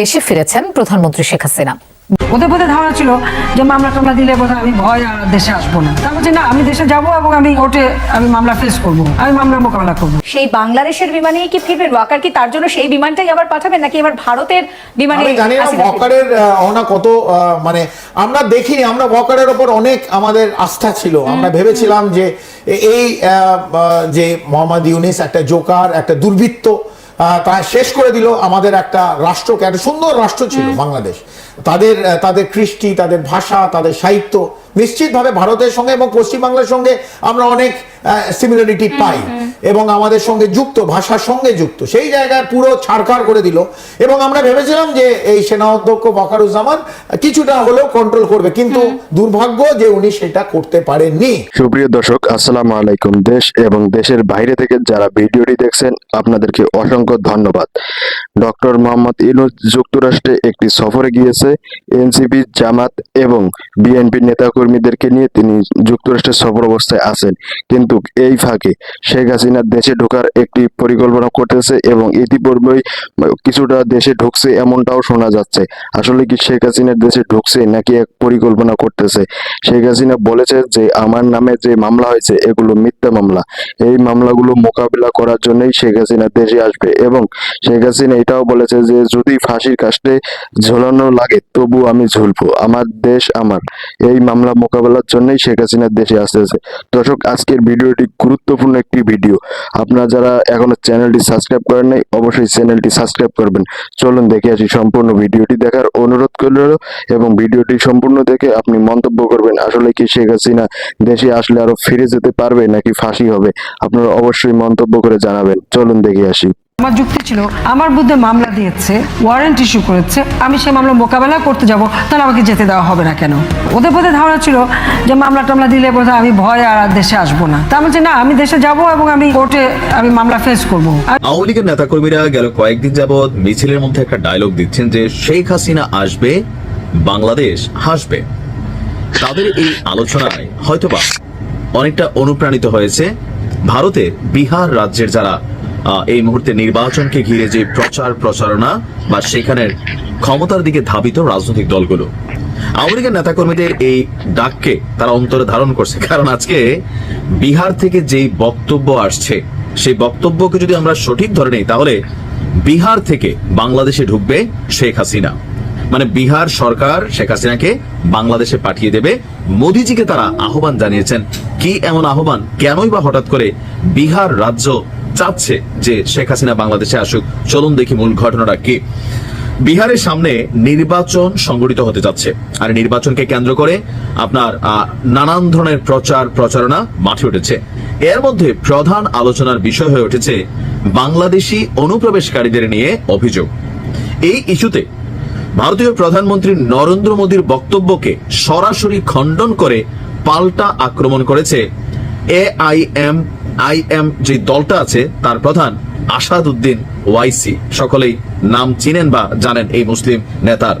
দেশে ফিরেছেন প্রধানমন্ত্রী শেখ হাসিনা। ওদের বোধহয় ধারণা ছিল যে মামলা টামলা দিলে বোধহয় আমি ভয় আর দেশে আসব না। তার বলছি না আমি দেশে যাব এবং আমি কোর্টে আমি মামলা ফেস করব আমি মামলার মোকাবেলা করব। সেই বাংলাদেশের বিমানেই কি ফিরবেন? ওয়াকার কি তার জন্য সেই বিমানটাই আবার পাঠাবেন নাকি এবার ভারতের বিমানে আমি জানি না ওয়াকারের অনা কত আহ, মানে আমরা দেখিনি আমরা ওয়াকারের ওপর অনেক আমাদের আস্থা ছিল। আমরা ভেবেছিলাম যে এই যে মোহাম্মদ ইউনিস একটা জোকার একটা দুর্বৃত্ত শেষ করে দিল আমাদের একটা রাষ্ট্রকে একটা সুন্দর রাষ্ট্র ছিল বাংলাদেশ। তাদের তাদের কৃষ্টি তাদের ভাষা তাদের সাহিত্য নিশ্চিতভাবে ভারতের সঙ্গে এবং পশ্চিমবাংলার সঙ্গে আমরা অনেক সিমিলারিটি পাই। এবং আমাদের সঙ্গে যুক্ত ভাষার সঙ্গে যুক্ত। সেই জায়গায় পুরো ছাড়খাড় করে দিল। এবং আমরা ভেবেছিলাম যে এই সেনা অধ্যক্ষ বকারুজ্জামান কিছুটা হলেও কন্ট্রোল করবে। কিন্তু দুর্ভাগ্য যে উনি সেটা করতে পারেননি। সুপ্রিয় দর্শক আসসালামু আলাইকুম দেশ এবং দেশের বাইরে থেকে যারা ভিডিওটি দেখছেন আপনাদেরকে অসংখ্য ধন্যবাদ। ডক্টর মোহাম্মদ ইউনুস যুক্তরাষ্ট্রে একটি সফরে গিয়েছে। এনসিপি জামাত এবং বিএনপি নেতাকর্মীদেরকে নিয়ে তিনি যুক্তরাষ্ট্রের সফর অবস্থায় আছেন। কিন্তু এই ফাঁকে শেখ হাসিনা দেশে ঢোকার একটি পরিকল্পনা করতেছে এবং ইতিপূর্বেই কিছুটা দেশে ঢুকছে এমনটাও শোনা যাচ্ছে। আসলে কি শেখ হাসিনা দেশে ঢুকছে নাকি এক পরিকল্পনা করতেছে? শেখ হাসিনা বলেছে যে, আমার নামে যে মামলা হয়েছে, এগুলো মিথ্যা মামলা। এই মামলাগুলো মোকাবিলা করার জন্যই শেখ হাসিনা দেশে আসবে এবং শেখ হাসিনা এটাও বলেছে যে, যদি ফাঁসির কাস্টে ঝোলানো লাগে, তবু আমি ঝুলবো। আমার দেশ আমার। এই মামলা মোকাবেলার জন্যই শেখ হাসিনা দেশে আসতেছে। দর্শক, আজকের ভিডিওটি গুরুত্বপূর্ণ একটি ভিডিও। আপনারা যারা এখনও চ্যানেলটি সাবস্ক্রাইব করেন নাই অবশ্যই চ্যানেলটি সাবস্ক্রাইব করবেন। চলুন দেখে আসি সম্পূর্ণ ভিডিওটি দেখার অনুরোধ করল এবং ভিডিওটি সম্পূর্ণ দেখে আপনি মন্তব্য করবেন, আসলে কি শেখ হাসিনা দেশে আসলে আরও ফিরে যেতে পারবে নাকি ফাঁসি হবে? আপনারা অবশ্যই মন্তব্য করে জানাবেন। চলুন দেখে আসি। আমার যুক্তি ছিল, আমার বিরুদ্ধে মামলা দিয়েছে ওয়ারেন্ট ইস্যু করেছে, আমি সেই মামলা মোকাবেলা করতে যাব, তাহলে আমাকে যেতে দেওয়া হবে না কেন? ওদের বোধহয় ধারণা ছিল যে মামলা টামলা দিলে বোধহয় আমি ভয় আর দেশে আসব না। তার বলছি না, আমি দেশে যাব এবং আমি কোর্টে আমি মামলা ফেস করব। আওয়ামী লীগের নেতাকর্মীরা গেল কয়েকদিন যাবৎ মিছিলের মধ্যে একটা ডায়লগ দিচ্ছেন যে শেখ হাসিনা আসবে, বাংলাদেশ হাসবে। তাদের এই আলোচনায় হয়তোবা অনেকটা অনুপ্রাণিত হয়েছে ভারতে বিহার রাজ্যের যারা এই মুহূর্তে নির্বাচনকে ঘিরে যে প্রচার, প্রচারণা বা সেখানের ক্ষমতার দিকে ধাবিত রাজনৈতিক দলগুলো আওয়ামী নেতাকর্মীদের এই ডাককে তারা অন্তরে ধারণ করছে। কারণ আজকে বিহার থেকে বক্তব্য আসছে, সেই বক্তব্যকে যদি আমরা সঠিক ধরে নেই, তাহলে বিহার থেকে বাংলাদেশে ঢুকবে শেখ হাসিনা। মানে বিহার সরকার শেখ হাসিনাকে বাংলাদেশে পাঠিয়ে দেবে। মোদিজিকে তারা আহ্বান জানিয়েছেন। কি এমন আহ্বান? কেনই বা হঠাৎ করে বিহার রাজ্য চাচ্ছে যে শেখ হাসিনা বাংলাদেশে আসুক, চলুন দেখি মূল ঘটনাটা কি। বিহারের সামনে নির্বাচন সংগঠিত হতে যাচ্ছে, আর নির্বাচনকে কেন্দ্র করে আপনার নানান ধরনের প্রচার, প্রচারণা মাঠে উঠেছে। এর মধ্যে প্রধান আলোচনার বিষয় হয়ে উঠেছে বাংলাদেশি অনুপ্রবেশকারীদের নিয়ে অভিযোগ। এই ইস্যুতে ভারতীয় প্রধানমন্ত্রী নরেন্দ্র মোদীর বক্তব্যকে সরাসরি খণ্ডন করে পাল্টা আক্রমণ করেছে এ আই এম যে দলটা আছে, তার প্রধান আসাদ উদ্দিন ওয়াইসি। সকলেই নাম চিনেন বা জানেন এই মুসলিম নেতার।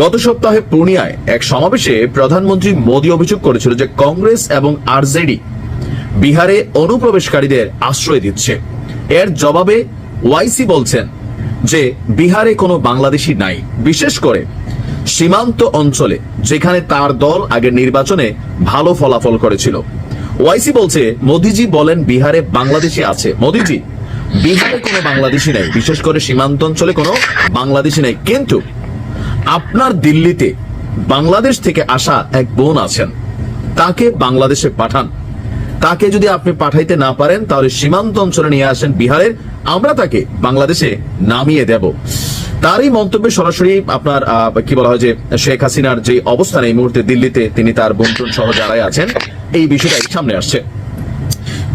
গত সপ্তাহে পূর্ণিয়ায় এক সমাবেশে প্রধানমন্ত্রী মোদী অভিযোগ করেছিল যে কংগ্রেস এবং আরজেডি বিহারে অনুপ্রবেশকারীদের আশ্রয় দিচ্ছে। এর জবাবে ওয়াইসি বলছেন যে বিহারে কোনো বাংলাদেশি নাই। বিশেষ করে সীমান্ত অঞ্চলে, যেখানে তার দল আগের নির্বাচনে ভালো ফলাফল করেছিল। ওয়াইসি বলছে, মোদিজি বলেন বিহারে বাংলাদেশি আছে। মোদিজি, বিহারে কোনো বাংলাদেশি নাই। বিশেষ করে সীমান্ত অঞ্চলে কোনো বাংলাদেশি নাই। কিন্তু আপনার দিল্লিতে বাংলাদেশ থেকে আসা এক বোন আছেন। তাকে বাংলাদেশে পাঠান। তাকে যদি আপনি পাঠাইতে না পারেন, তাহলে সীমান্ত অঞ্চলে নিয়ে আসেন বিহারের আমরা তাকে বাংলাদেশে নামিয়ে দেব। তারই মন্তব্যে সরাসরি আপনার কি বলা হয় যে শেখ হাসিনার যে অবস্থান এই মুহূর্তে দিল্লিতে, তিনি তার বন্ধুন সহ যারাই আছেন। এই বিষয়টাই সামনে আসছে।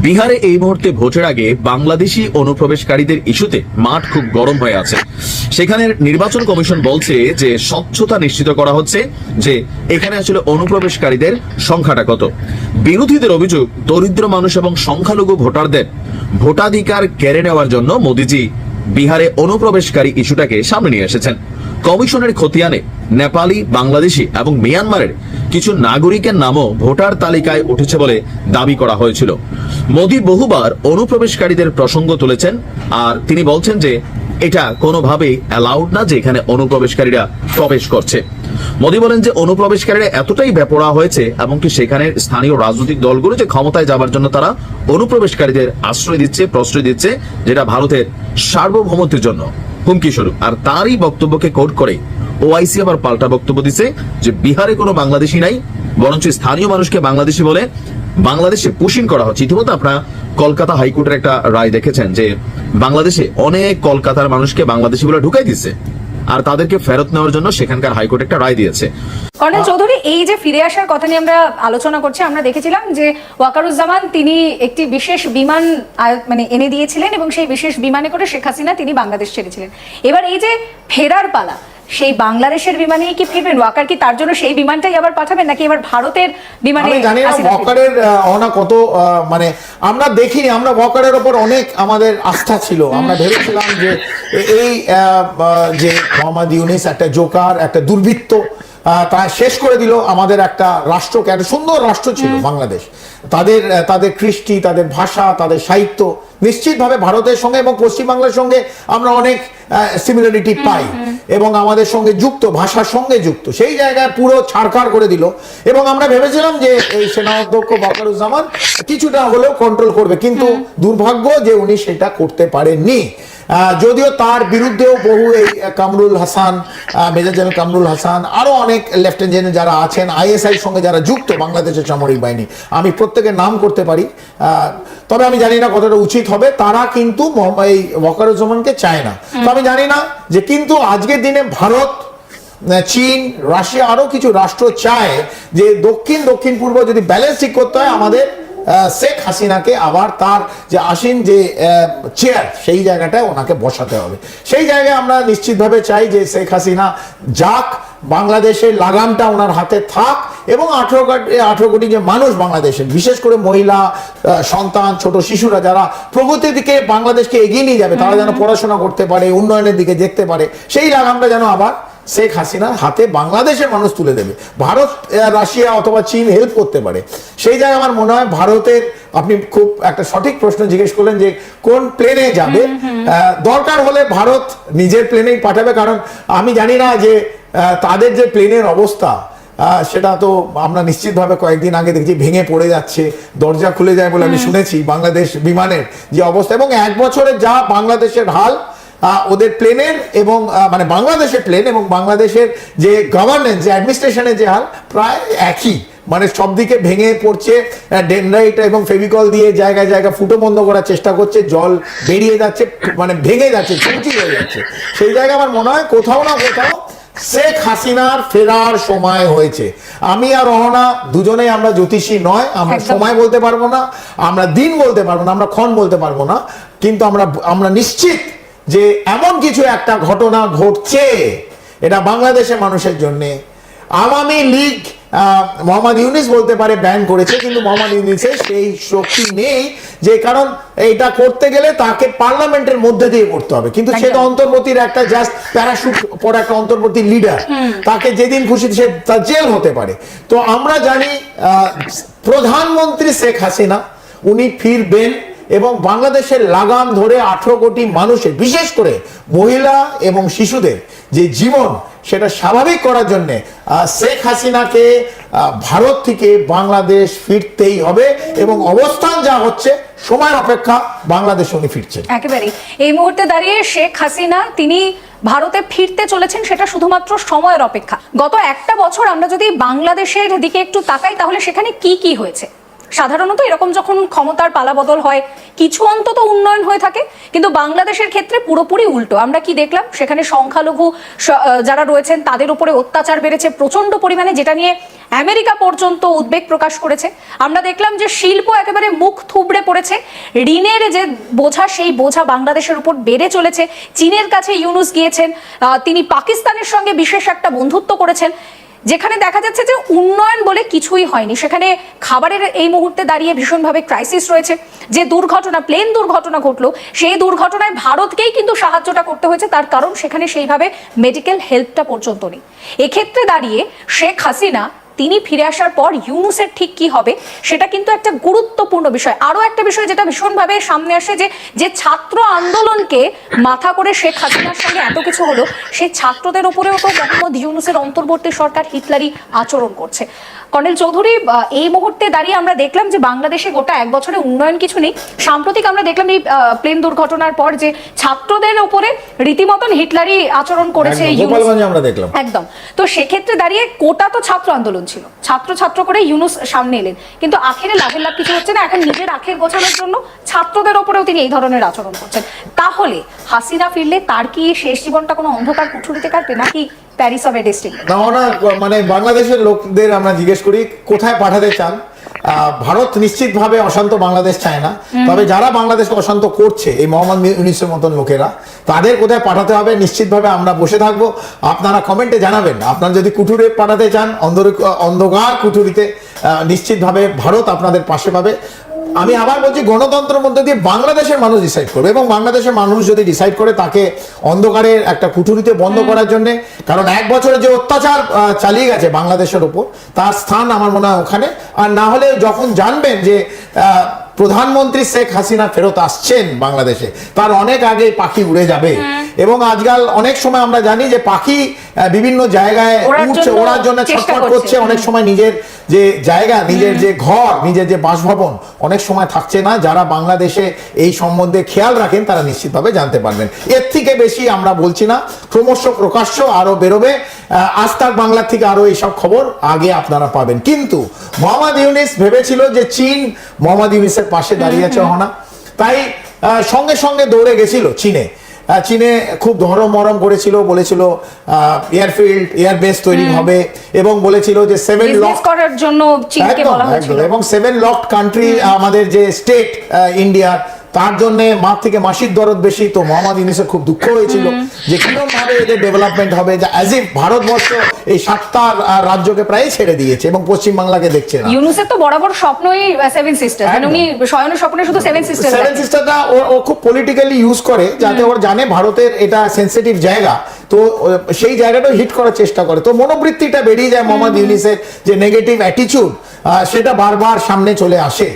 বিহারে এই মুহূর্তে ভোটের আগে বাংলাদেশি অনুপ্রবেশকারীদের ইস্যুতে মাঠ খুব গরম হয়ে আছে। সেখানের নির্বাচন কমিশন বলছে যে স্বচ্ছতা নিশ্চিত করা হচ্ছে যে এখানে আসলে অনুপ্রবেশকারীদের সংখ্যাটা কত। বিরোধীদের অভিযোগ, দরিদ্র মানুষ এবং সংখ্যালঘু ভোটারদের ভোটাধিকার কেড়ে নেওয়ার জন্য মোদিজি বিহারে অনুপ্রবেশকারী ইস্যুটাকে সামনে নিয়ে এসেছেন। কমিশনের খতিয়ানে নেপালি, বাংলাদেশি এবং মিয়ানমারের কিছু নাগরিকের নামও ভোটার তালিকায় উঠেছে বলে দাবি করা হয়েছিল। মোদী বহুবার অনুপ্রবেশকারীদের প্রসঙ্গ তুলেছেন আর তিনি বলছেন যে এটা কোনোভাবেই অ্যালাউড না যে এখানে অনুপ্রবেশকারীরা প্রবেশ করছে। মোদী বলেন যে অনুপ্রবেশকারীরা এতটাই বেপরা হয়েছে এমনকি সেখানে স্থানীয় রাজনৈতিক দলগুলো যে ক্ষমতায় যাবার জন্য তারা অনুপ্রবেশকারীদের আশ্রয় দিচ্ছে, প্রশ্রয় দিচ্ছে, যেটা ভারতের সার্বভৌমত্বের জন্য। হুমকি স্বরূপ। আর তারই বক্তব্যকে কোট করে ওআইসি আবার পাল্টা বক্তব্য দিছে যে বিহারে কোনো বাংলাদেশি নাই, বরঞ্চ স্থানীয় মানুষকে বাংলাদেশি বলে বাংলাদেশে পুশিং করা হচ্ছে। ইতিমধ্যে আপনারা কলকাতা হাইকোর্টের একটা রায় দেখেছেন যে বাংলাদেশে অনেক কলকাতার মানুষকে বাংলাদেশি বলে ঢুকাই দিচ্ছে আর তাদেরকে ফেরত নেওয়ার জন্য সেখানকার হাইকোর্ট একটা রায় দিয়েছে। কর্নেল চৌধুরী, এই যে ফিরে আসার কথা নিয়ে আমরা আলোচনা করছি, আমরা দেখেছিলাম যে ওয়াকারুজ্জামান তিনি একটি বিশেষ বিমান মানে এনে দিয়েছিলেন এবং সেই বিশেষ বিমানে করে শেখ হাসিনা তিনি বাংলাদেশ ছেড়েছিলেন। এবার এই যে ফেরার পালা সেই বাংলাদেশের বিমানেই কি ফিরবেন? ওয়াকার কি তার জন্য সেই বিমানটাই আবার পাঠাবেন নাকি এবার ভারতের বিমানে আমি জানি না ওয়াকারের অনা কত মানে আমরা দেখিনি আমরা ওয়াকারের ওপর অনেক আমাদের আস্থা ছিল। আমরা ভেবেছিলাম যে এই যে মোহাম্মদ ইউনিস একটা জোকার একটা দুর্বৃত্ত তা শেষ করে দিল আমাদের একটা রাষ্ট্রকে একটা সুন্দর রাষ্ট্র ছিল বাংলাদেশ। তাদের তাদের কৃষ্টি তাদের ভাষা তাদের সাহিত্য নিশ্চিতভাবে ভারতের সঙ্গে এবং পশ্চিমবাংলার সঙ্গে আমরা অনেক সিমিলারিটি পাই। এবং আমাদের সঙ্গে যুক্ত ভাষার সঙ্গে যুক্ত। সেই জায়গায় পুরো ছাড়খাড় করে দিল। এবং আমরা ভেবেছিলাম যে এই সেনা অধ্যক্ষ বাকারুজ্জামান কিছুটা হলেও কন্ট্রোল করবে। কিন্তু দুর্ভাগ্য যে উনি সেটা করতে পারেননি। যদিও তার বিরুদ্ধেও বহু এই কামরুল হাসান মেজর জেনারেল কামরুল হাসান আরও অনেক লেফটেন্যান্ট জেনারেল যারা আছেন আইএসআই সঙ্গে যারা যুক্ত বাংলাদেশের সামরিক বাহিনী। আমি প্রত্যেকের নাম করতে পারি। তবে আমি জানি না কতটা উচিত হবে। তারা কিন্তু এই ওয়াকারুজ্জামানকে চায় না। আমি জানি না যে কিন্তু আজকের দিনে ভারত চীন, রাশিয়া আরও কিছু রাষ্ট্র চায় যে দক্ষিণ দক্ষিণ পূর্ব যদি ব্যালেন্স ঠিক করতে হয়, আমাদের শেখ হাসিনাকে আবার তার যে আসীন যে চেয়ার সেই জায়গাটায় ওনাকে বসাতে হবে। সেই জায়গায় আমরা নিশ্চিতভাবে চাই যে শেখ হাসিনা যাক, বাংলাদেশের লাগামটা ওনার হাতে থাক এবং আঠেরো আঠেরো কোটি যে মানুষ বাংলাদেশের বিশেষ করে মহিলা সন্তান ছোট শিশুরা যারা প্রগতির দিকে বাংলাদেশকে এগিয়ে নিয়ে যাবে তারা যেন পড়াশোনা করতে পারে উন্নয়নের দিকে দেখতে পারে সেই লাগামটা যেন আবার শেখ হাসিনার হাতে বাংলাদেশের মানুষ তুলে দেবে। ভারত রাশিয়া অথবা চীন হেল্প করতে পারে। সেই জায়গায় আমার মনে হয় ভারতের আপনি খুব একটা সঠিক প্রশ্ন জিজ্ঞেস করলেন যে কোন প্লেনে যাবে। দরকার হলে ভারত নিজের প্লেনেই পাঠাবে কারণ আমি জানি না যে তাদের যে প্লেনের অবস্থা সেটা তো আমরা নিশ্চিতভাবে কয়েকদিন আগে দেখছি ভেঙে পড়ে যাচ্ছে দরজা খুলে যায় বলে আমি শুনেছি বাংলাদেশ বিমানের যে অবস্থা এবং এক বছরে যা বাংলাদেশের হাল ওদের প্লেনের এবং মানে বাংলাদেশের প্লেন এবং বাংলাদেশের যে গভর্নেন্স যে অ্যাডমিনিস্ট্রেশনের যে হাল প্রায় একই। মানে সব দিকে ভেঙে পড়ছে ডেনরাইট এবং ফেভিকল দিয়ে জায়গায় জায়গায় ফুটো বন্ধ করার চেষ্টা করছে জল বেরিয়ে যাচ্ছে মানে ভেঙে যাচ্ছে চুচি হয়ে যাচ্ছে। সেই জায়গায় আমার মনে হয় কোথাও না কোথাও শেখ হাসিনার ফেরার সময় হয়েছে। আমি আর রহনা দুজনেই আমরা জ্যোতিষী নয় আমরা সময় বলতে পারব না আমরা দিন বলতে পারব না আমরা ক্ষণ বলতে পারব না কিন্তু আমরা আমরা নিশ্চিত যে এমন কিছু একটা ঘটনা ঘটছে। এটা বাংলাদেশের মানুষের জন্যে। আওয়ামী লীগ মোহাম্মদ ইউনিস বলতে পারে ব্যান করেছে কিন্তু মোহাম্মদ ইউনিসের সেই শক্তি নেই যে কারণ এটা করতে গেলে তাকে পার্লামেন্টের মধ্যে দিয়ে করতে হবে। কিন্তু সে তো অন্তর্বর্তীর একটা জাস্ট প্যারাশুট পড়া একটা অন্তর্বর্তী লিডার তাকে যেদিন খুশি সে তার জেল হতে পারে। তো আমরা জানি আহ, প্রধানমন্ত্রী শেখ হাসিনা উনি ফিরবেন এবং বাংলাদেশের লাগাম ধরে আঠারো কোটি মানুষের, বিশেষ করে মহিলা এবং শিশুদের যে জীবন সেটা স্বাভাবিক করার জন্য শেখ হাসিনাকে ভারত থেকে বাংলাদেশ ফিরতেই হবে এবং অবস্থান যা হচ্ছে, সময়ের অপেক্ষা বাংলাদেশ উনি ফিরছেন। একেবারেই। এই মুহূর্তে দাঁড়িয়ে শেখ হাসিনা, তিনি ভারতে ফিরতে চলেছেন সেটা শুধুমাত্র সময়ের অপেক্ষা। গত একটা বছর আমরা যদি বাংলাদেশের দিকে একটু তাকাই, তাহলে সেখানে কি কি হয়েছে? সাধারণত এরকম যখন ক্ষমতার পালাবদল হয়, কিছু অন্তত উন্নয়ন হয়ে থাকে, কিন্তু বাংলাদেশের ক্ষেত্রে পুরোপুরি উল্টো। আমরা কি দেখলাম? সেখানে সংখ্যালঘু যারা রয়েছেন, তাদের উপরে অত্যাচার বেড়েছে প্রচণ্ড পরিমাণে, যেটা নিয়ে আমেরিকা পর্যন্ত উদ্বেগ প্রকাশ করেছে। আমরা দেখলাম যে শিল্প একেবারে মুখ থুবড়ে পড়েছে। ঋণের যে বোঝা, সেই বোঝা বাংলাদেশের উপর বেড়ে চলেছে। চীনের কাছে ইউনুস গিয়েছেন। তিনি পাকিস্তানের সঙ্গে বিশেষ একটা বন্ধুত্ব করেছেন। যেখানে দেখা যাচ্ছে যে উন্নয়ন বলে কিছুই হয়নি। সেখানে খাবারের এই মুহূর্তে দাঁড়িয়ে ভীষণভাবে ক্রাইসিস রয়েছে। যে দুর্ঘটনা প্লেন দুর্ঘটনা ঘটলো, সেই দুর্ঘটনায় ভারতকেই কিন্তু সাহায্যটা করতে হয়েছে। তার কারণ সেখানে সেইভাবে মেডিকেল হেল্পটা পর্যন্ত নেই। এক্ষেত্রে দাঁড়িয়ে শেখ হাসিনা তিনি ফিরে আসার পর ইউনুসের ঠিক কি হবে, সেটা কিন্তু একটা গুরুত্বপূর্ণ বিষয়। আরও একটা বিষয় যেটা ভীষণভাবে সামনে আসে যে যে ছাত্র আন্দোলনকে মাথা করে শেখ হাসিনার সঙ্গে এত কিছু হলো, সেই ছাত্রদের উপরেও তো মোহাম্মদ ইউনুসের অন্তর্বর্তী সরকার হিটলারি আচরণ করছে। কর্নেল চৌধুরী এই মুহূর্তে দাঁড়িয়ে আমরা দেখলাম যে বাংলাদেশে গোটা এক বছরে উন্নয়ন কিছু নেই। সাম্প্রতিক আমরা দেখলাম এই প্লেন দুর্ঘটনার পর যে ছাত্রদের উপরে রীতিমতন হিটলারি আচরণ করেছে একদম, আমরা দেখলাম। একদম। তো সেক্ষেত্রে দাঁড়িয়ে কোটা তো ছাত্র আন্দোলন ছিল। ছাত্র ছাত্র করে ইউনুস সামনে এলেন। কিন্তু আখেরে লাভের লাভ কিছু হচ্ছে না। এখন নিজের আখের গোছানোর জন্য ছাত্রদের ওপরেও তিনি এই ধরনের আচরণ করছেন। তাহলে হাসিনা ফিরলে তার কি শেষ জীবনটা কোনো অন্ধকার কুঠুরিতে কাটবে? নাকি প্যারিস অফ এ ডিস্ট্রিক্ট না মানে বাংলাদেশের লোকদের আমরা জিজ্ঞেস করি কোথায় পাঠাতে চান? ভারত নিশ্চিতভাবে অশান্ত বাংলাদেশ চায় না। তবে যারা বাংলাদেশকে অশান্ত করছে এই মোহাম্মদ ইউনিসের মতন লোকেরা তাদের কোথায় পাঠাতে হবে? নিশ্চিতভাবে আমরা বসে থাকব। আপনারা কমেন্টে জানাবেন। আপনারা যদি কুঠুরে পাঠাতে চান অন্ধ- অন্ধকার কুঠুরিতে নিশ্চিতভাবে ভারত আপনাদের পাশে পাবে। আমি আবার বলছি গণতন্ত্রের মধ্যে দিয়ে বাংলাদেশের মানুষ ডিসাইড করবে এবং বাংলাদেশের মানুষ যদি ডিসাইড করে তাকে অন্ধকারের একটা কুঠুরিতে বন্ধ করার জন্য কারণ এক বছরে যে অত্যাচার চালিয়ে গেছে বাংলাদেশের উপর তার স্থান আমার মনে হয় ওখানে। আর না হলে যখন জানবেন যে প্রধানমন্ত্রী শেখ হাসিনা ফেরত আসছেন বাংলাদেশে, তার অনেক আগে পাখি উড়ে যাবে। এবং আজকাল অনেক সময় আমরা জানি যে পাখি বিভিন্ন জায়গায় উঠছে ওড়ার জন্য ছটফট করছে। অনেক সময় নিজের যে জায়গা নিজের যে ঘর নিজের যে বাসভবন অনেক সময় থাকছে না। যারা বাংলাদেশে এই সম্বন্ধে খেয়াল রাখেন তারা নিশ্চিতভাবে জানতে পারবেন। এর থেকে বেশি আমরা বলছি না। ক্রমশ প্রকাশ্য আরও বেরোবে। তাক বাংলার থেকে আরও এইসব খবর আগে আপনারা পাবেন। কিন্তু মোহাম্মদ ইউনিস ভেবেছিল যে চীন মোহাম্মদ ইউনিসের পাশে দাঁড়িয়ে আছে হনা তাই আহ, সঙ্গে সঙ্গে দৌড়ে গেছিল চীনে। চীনে খুব ধরম মরম করেছিল বলেছিল এয়ারফিল্ড এয়ার বেস তৈরি হবে এবং বলেছিল যে সেভেন লক করার জন্য চীনকে একদম, বলা হয়েছিল একদম। এবং সেভেন লক কান্ট্রি আমাদের যে স্টেট ইন্ডিয়ার তার জন্য মা থেকে মাসির দরদ বেশি। তো মোহাম্মদ ইউনিসের খুব দুঃখ হয়েছিল যে কীরকম ভাবে এদের ডেভেলপমেন্ট হবে যে অ্যাজ ইফ ভারতবর্ষ এই সাতটা রাজ্যকে প্রায় ছেড়ে দিয়েছে এবং পশ্চিমবাংলাকে দেখছে না। ইউনুসের তো বরাবর স্বপ্নই সেভেন সিস্টার মানে উনি শয়নের স্বপ্নে শুধু সেভেন সিস্টার সেভেন সিস্টারটা ও খুব পলিটিক্যালি ইউজ করে যাতে ওর জানে ভারতের এটা সেন্সিটিভ জায়গা। তো সেই জায়গাটা হিট করার চেষ্টা করে। তো মনোবৃত্তিটা বেরিয়ে যায় মোহাম্মদ ইউনিসের যে নেগেটিভ অ্যাটিচিউড সেটা বারবার সামনে চলে আসে।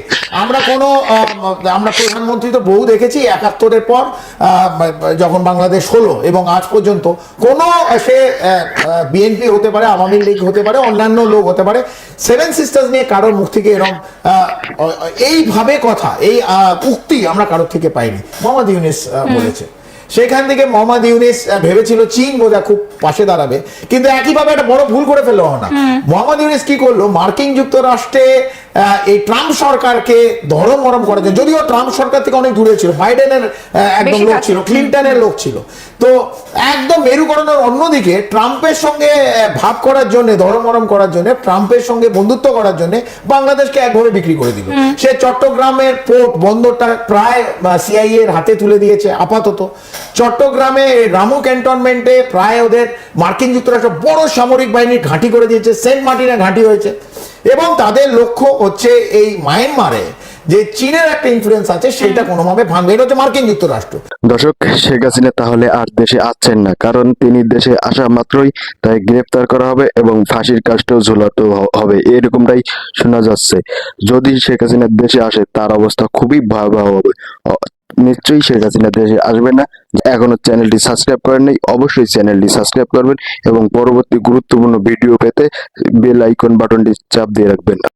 আমরা কোনো আমরা প্রধানমন্ত্রী তো বহু দেখেছি একাত্তরের পর যখন বাংলাদেশ হলো এবং আজ পর্যন্ত কোনো সে বিএনপি হতে পারে আওয়ামী লীগ হতে পারে অন্যান্য লোক হতে পারে সেভেন সিস্টার্স নিয়ে কারোর মুখ থেকে এরকম এইভাবে কথা এই উক্তি আমরা কারোর থেকে পাইনি মোহাম্মদ ইউনিস বলেছে। সেখান থেকে মোহাম্মদ ইউনিস ভেবেছিল চীন বোধহয় খুব পাশে দাঁড়াবে। কিন্তু একইভাবে একটা বড় ভুল করে ফেলল না মোহাম্মদ ইউনিস কি করল? মার্কিন যুক্তরাষ্ট্রে এই ট্রাম্প সরকারকে ধরম মরম করার জন্য যদিও ট্রাম্প সরকার থেকে অনেক দূরে ছিল বাইডেনের একদম লোক ছিল ক্লিন্টনের লোক ছিল। তো একদম মেরুকরণের অন্যদিকে ট্রাম্পের সঙ্গে ভাব করার জন্য ধরমরম করার জন্য ট্রাম্পের সঙ্গে বন্ধুত্ব করার জন্য বাংলাদেশকে একভাবে বিক্রি করে দিল। সে চট্টগ্রামের পোর্ট বন্দরটা প্রায় সিআইএ এর হাতে তুলে দিয়েছে আপাতত। চট্টগ্রামে রামু ক্যান্টনমেন্টে প্রায় ওদের মার্কিন যুক্তরাষ্ট্র বড় সামরিক বাহিনীর ঘাঁটি করে দিয়েছে সেন্ট মার্টিনে ঘাঁটি হয়েছে। এবং তাদের লক্ষ্য হচ্ছে এই মায়ানমারে যে চীনের একটা ইনফ্লুয়েন্স আছে সেটা কোনোভাবে ভাঙবে। এটা হচ্ছে মার্কিন যুক্তরাষ্ট্র। দর্শক শেখ হাসিনা তাহলে আর দেশে আসছেন না কারণ তিনি দেশে আসা মাত্রই তাই গ্রেপ্তার করা হবে এবং ফাঁসির কাজটাও ঝোলাতে হবে। এরকমটাই শোনা যাচ্ছে। যদি শেখ হাসিনা দেশে আসে তার অবস্থা খুবই ভয়াবহ হবে। নিশ্চয়ই শেখ হাসিনা দেশে আসবে না। এখনও চ্যানেলটি সাবস্ক্রাইব করেন নাই, অবশ্যই চ্যানেলটি সাবস্ক্রাইব করবেন এবং পরবর্তী গুরুত্বপূর্ণ ভিডিও পেতে বেল আইকন বাটনটি চাপ দিয়ে রাখবেন।